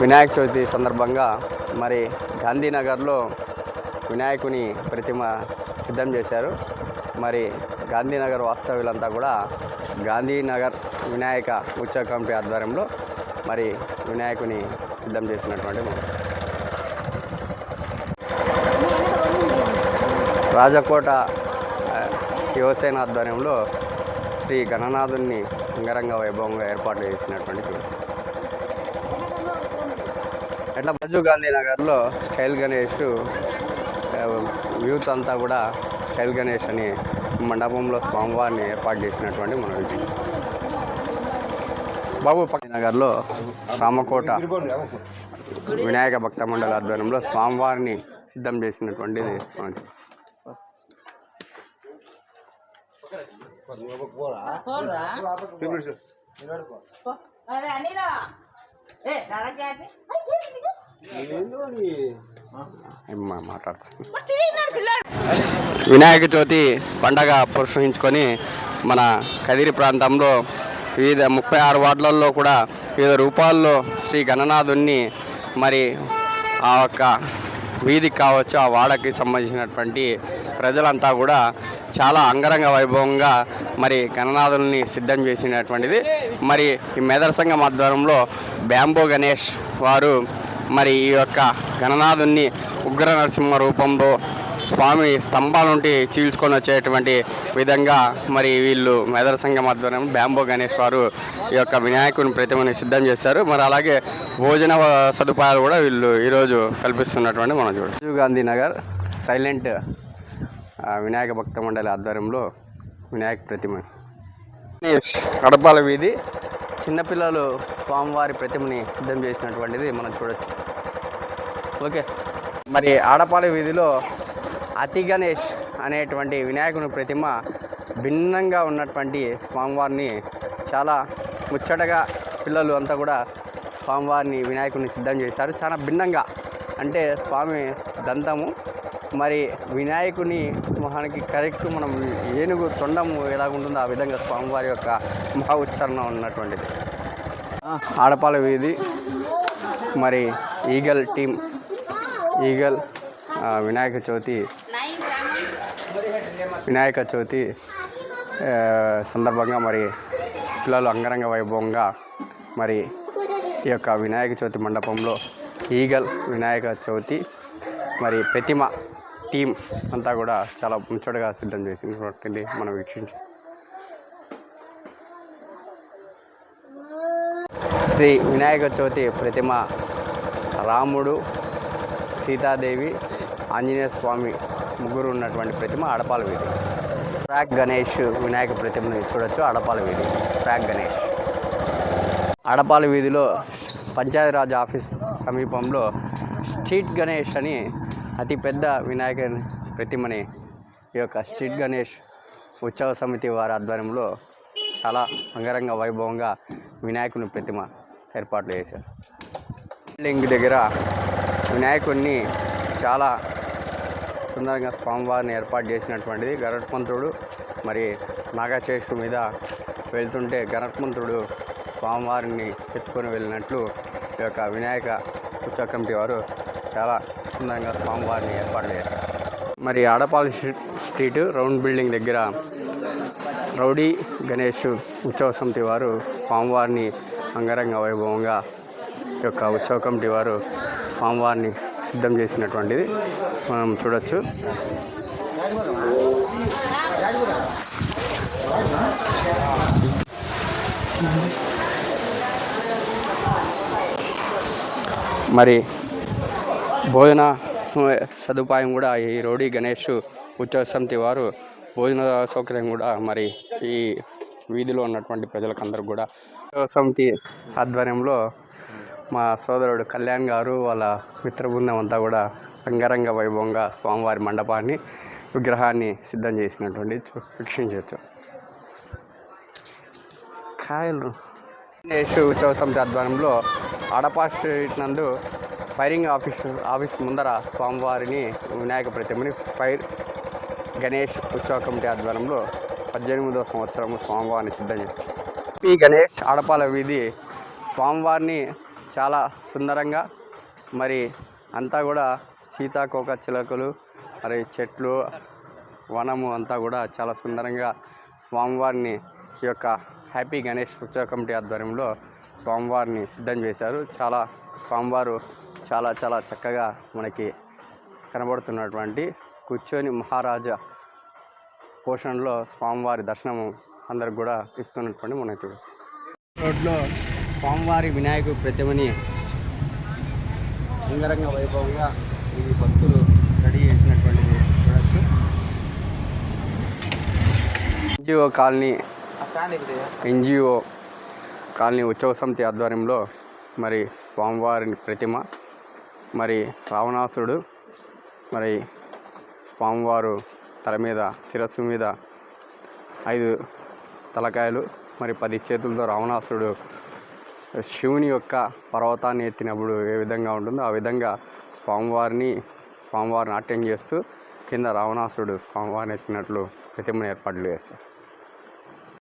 వినాయక చవితి సందర్భంగా మరి గాంధీనగర్లో వినాయకుని ప్రతిమ సిద్ధం చేశారు. మరి గాంధీనగర్ వాస్తవ్యులంతా కూడా గాంధీనగర్ వినాయక ఉత్సవ కమిటీ ఆధ్వర్యంలో మరి వినాయకుని సిద్ధం చేసినటువంటి రాజకోట శివసేన యువసేన ఆధ్వర్యంలో శ్రీ గణనాథుని అంగరంగ వైభవంగా ఏర్పాటు చేసినటువంటి ఎట్లా రాజీవ్ గాంధీ నగర్లో స్టైల్ గణేష్ యూత్ అంతా కూడా స్టైల్ గణేష్ అని మండపంలో స్వామివారిని ఏర్పాటు చేసినటువంటి మన విషయం బాబు పక్క నగర్లో రామకోట వినాయక భక్త మండలి ఆధ్వర్యంలో స్వామివారిని సిద్ధం చేసినటువంటిది మనకి వినాయక చవితి పండగ పురస్కరించుకొని మన కదిరి ప్రాంతంలో వివిధ ముప్పై ఆరు వార్డులలో కూడా వివిధ రూపాల్లో శ్రీ గణనాథుణ్ణి మరి ఆ యొక్క వీధికి కావచ్చు ఆ వాడకి సంబంధించినటువంటి ప్రజలంతా కూడా చాలా అంగరంగ వైభవంగా మరి గణనాథుల్ని సిద్ధం చేసినటువంటిది. మరి ఈ మేదర సంఘం ఆధ్వర్యంలో బ్యాంబో గణేష్ వారు మరి ఈ యొక్క గణనాథుని ఉగ్ర నరసింహ రూపంలో స్వామి స్తంభాల నుండి చీల్చుకొని వచ్చేటువంటి విధంగా మరి వీళ్ళు మెదర సంఘం ఆధ్వర్యం బ్యాంబో గణేష్ వారు ఈ యొక్క వినాయకుని ప్రతిమని సిద్ధం చేశారు. మరి అలాగే భోజన సదుపాయాలు కూడా వీళ్ళు ఈరోజు కల్పిస్తున్నటువంటి మనం చూడచ్చు. రాజీవ్ గాంధీ నగర్ సైలెంట్. వినాయక భక్త మండలి ఆధ్వర్యంలో వినాయక ప్రతిమ. కడపాల వీధి. చిన్నపిల్లలు స్వామివారి ప్రతిమని సిద్ధం చేసినటువంటిది మనం చూడొచ్చు. ఓకే. మరి ఆడపాల వీధిలో అతి గణేష్ అనేటువంటి వినాయకుని ప్రతిమ భిన్నంగా ఉన్నటువంటి స్వామివారిని చాలా ముచ్చటగా పిల్లలు అంతా కూడా స్వామివారిని వినాయకుడిని సిద్ధం చేశారు. చాలా భిన్నంగా. అంటే స్వామి దంతము మరి వినాయకుని మొహానికి కరెక్ట్ మనం ఏనుగు తొండము ఎలాగుంటుందో ఆ విధంగా స్వామివారి యొక్క మహా ఉచ్చారణ ఉన్నటువంటిది ఆడపాల వీధి. మరి eagle team eagle Vinayaka Chavithi Vinayaka Chavithi సందర్భంగా మరి పిల్లలు అంగరంగ వైభవంగా మరి ఈ యొక్క వినాయక చవితి మండపంలో ఈగల్ వినాయక చవితి మరి ప్రతిమ టీం అంతా కూడా చాలా ముచ్చటగా సిద్ధం చేసింది మనం వీక్షించి. శ్రీ వినాయక చవితి ప్రతిమ రాముడు సీతాదేవి ఆంజనేయ స్వామి ముగ్గురు ఉన్నటువంటి ప్రతిమ అడపాల వీధి. ట్రాక్ గణేష్ వినాయక ప్రతిమని చూడొచ్చు అడపాల వీధి. ట్రాక్ గణేష్. అడపాల వీధిలో పంచాయతీరాజ్ ఆఫీస్ సమీపంలో స్ట్రీట్ గణేష్ అని అతిపెద్ద వినాయక ప్రతిమని ఈ యొక్క స్ట్రీట్ గణేష్ ఉత్సవ సమితి వారి ఆధ్వర్యంలో చాలా అంగరంగ వైభవంగా వినాయకుని ప్రతిమ ఏర్పాటు చేశారు. బిల్డింగ్ దగ్గర వినాయకుడిని చాలా సుందరంగా స్వామివారిని ఏర్పాటు చేసినటువంటిది గరుత్మంతుడు మరి నాగశేషు మీద వెళ్తుంటే గణపంతుడు స్వామివారిని ఎత్తుకొని వెళ్ళినట్లు ఈ యొక్క వినాయక ఉత్సవ కమిటీ వారు చాలా అందంగా స్వామివారిని ఏర్పాటు చేశారు మరి ఆడపాలి స్ట్రీట్ రౌండ్ బిల్డింగ్ దగ్గర రౌడీ గణేష్ ఉత్సవ సమితి వారు స్వామివారిని అంగరంగ వైభవంగా యొక్క ఉత్సవ కమిటీ వారు స్వామివారిని సిద్ధం చేసినటువంటిది మనం చూడొచ్చు. మరి భోజన సదుపాయం కూడా ఈ రోడీ గణేష్ ఉత్సవ సమితి వారు భోజన సౌకర్యం కూడా మరి ఈ వీధిలో ఉన్నటువంటి ప్రజలకందరూ కూడా. ఉత్సవ సమితి ఆధ్వర్యంలో మా సోదరుడు కళ్యాణ్ గారు వాళ్ళ మిత్ర బృందం అంతా కూడా అంగరంగ వైభవంగా స్వామివారి మండపాన్ని విగ్రహాన్ని సిద్ధం చేసినటువంటి వీక్షించవచ్చు. కాయలు. గణేష్ ఉత్సవ సమితి ఆధ్వర్యంలో ఆడపా స్ట్రీట్ నందు ఫైరింగ్ ఆఫీస్ ఆఫీస్ ముందర స్వామివారిని వినాయక ప్రతిమని ఫైర్ గణేష్ ఉత్సవ కమిటీ ఆధ్వర్యంలో పద్దెనిమిదవ సంవత్సరం స్వామివారిని సిద్ధం చేశారు. పి. గణేష్ ఆడపాల వీధి స్వామివారిని చాలా సుందరంగా మరి అంతా కూడా సీతాకోక చిలకలు మరి చెట్లు వనము అంతా కూడా చాలా సుందరంగా స్వామివారిని ఈ యొక్క హ్యాపీ గణేష్ ఉత్సవ కమిటీ ఆధ్వర్యంలో స్వామివారిని సిద్ధం చేశారు. చాలా స్వామివారు చాలా చాలా చక్కగా మనకి కనబడుతున్నటువంటి కూర్చొని మహారాజా పోషణలో స్వామివారి దర్శనము అందరికి కూడా ఇస్తున్నటువంటి మనం చూడవచ్చు రోడ్లో స్వామివారి వినాయకుడి ప్రతిమని అంగరంగ వైభవంగా ఇది భక్తులు రెడీ చేసినటువంటిది చూడవచ్చు ఎన్జిఓ కాలనీ ఎన్జిఓ కాలనీ ఉత్సవ సమితి ఆధ్వర్యంలో మరి స్వామివారి ప్రతిమ మరి రావణాసుడు మరి స్వామివారు తల మీద శిరస్సు మీద ఐదు తలకాయలు మరి పది చేతులతో రావణాసుడు శివుని యొక్క పర్వతాన్ని ఎత్తినప్పుడు ఏ విధంగా ఉంటుందో ఆ విధంగా స్వామివారిని స్వామివారి నాట్యం చేస్తూ కింద రావణాసుడు స్వామివారిని ఎత్తినట్లు ప్రతిమను ఏర్పాట్లు చేశారు.